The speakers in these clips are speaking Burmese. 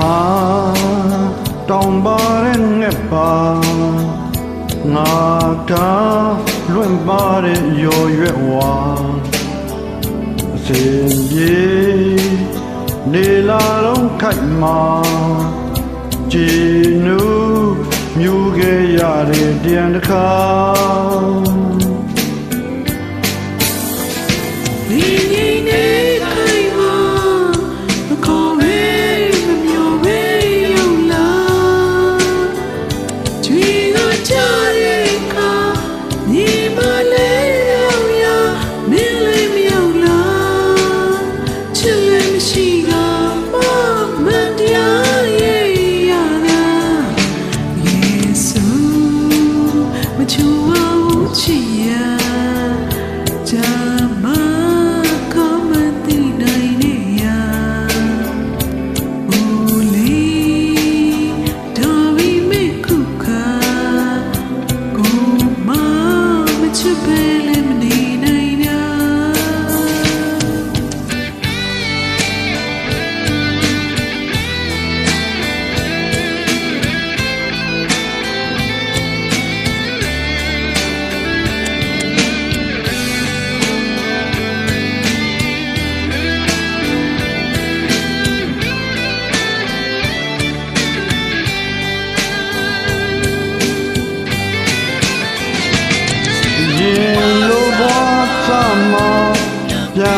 Ha, don't bother in the park. ငါတာလွင့်ပါတဲ့ရော်ရွက်ဝါအစဉ်ပြေနေလာတော့ခိုက်မှာကြည်နူးမြူခဲ့ရတဲ့တန်တစ်ခါဒီ 多无趣呀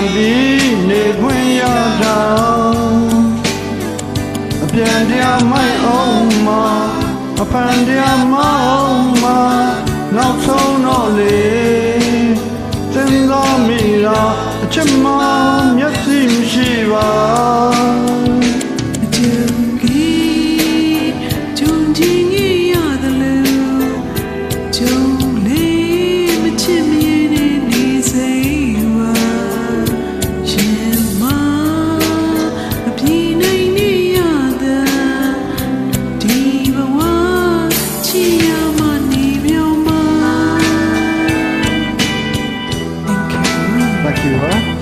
ပြန်ပြီးနေခွင့်ရတာအပြန်တရားမိုက်အောင်မအဖန်တရားမအောင်မနောက်ဆုံးတော့လေသင်တော်မိတာအချက်မမျက်စိမရှိပါ Cuba.